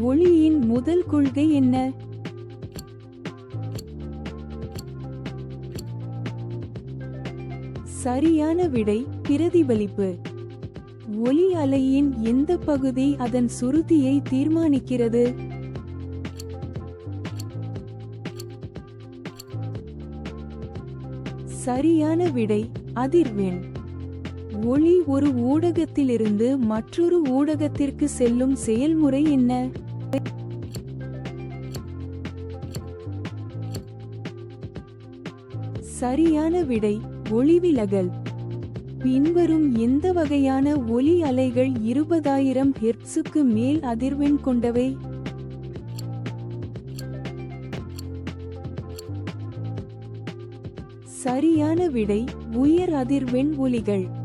ஒளியின் முதல் கொள்கை என்ன? சரியான விடை பிரதிபலிப்பு. ஒளி அலையின் எந்த பகுதி அதன் சுருதியை தீர்மானிக்கிறது? சரியான விடை அதிர்வெண். ஒளி ஒரு ஊடகத்திலிருந்து மற்றொரு ஊடகத்திற்கு செல்லும் செயல்முறை என்ன? சரியான விடை ஒளிவிலகல். பின்வரும் எந்த வகையான ஒலி அலைகள் இருபதாயிரம் ஹெர்ட்ஸுக்கு மேல் அதிர்வெண் கொண்டவை? சரியான விடை உயர் அதிர்வெண் ஒலிகள்.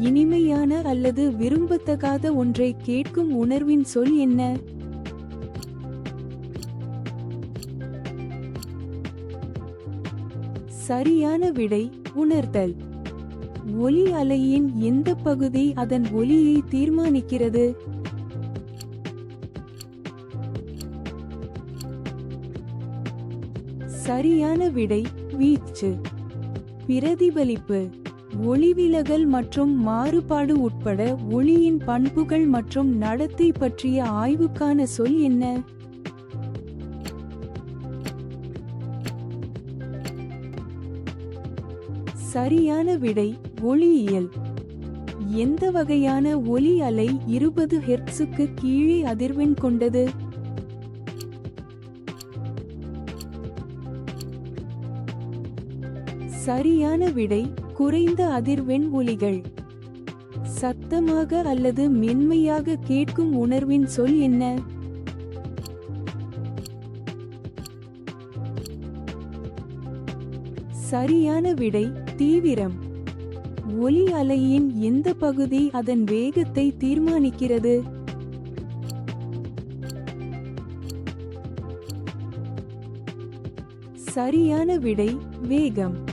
இனிமையான அல்லது விரும்பத்தகாத ஒன்றை கேட்கும் உணர்வின் சொல் என்ன? சரியான விடை உணர்தல். ஒலி அலையின் எந்த பகுதி அதன் ஒலியை தீர்மானிக்கிறது? சரியான விடை வீச்சு. பிரதிபலிப்பு. ஒளிவிலகல் மற்றும் மாறுபாடு உட்பட ஒளியின் பண்புகள் மற்றும் நடத்தை பற்றிய ஆய்வுக்கான சொல் என்ன? சரியான விடை ஒளியியல். எந்த வகையான ஒலி அலை இருபது ஹெர்ட்ஸுக்கு கீழே அதிர்வெண் கொண்டது? சரியான விடை குறைந்த அதிர்வெண் ஒலிகள். சத்தமாக அல்லது மென்மையாக கேட்கும் உணர்வின் சொல் என்ன? சரியான விடை தீவிரம். ஒலி அலையின் எந்த பகுதி அதன் வேகத்தை தீர்மானிக்கிறது? சரியான விடை வேகம்.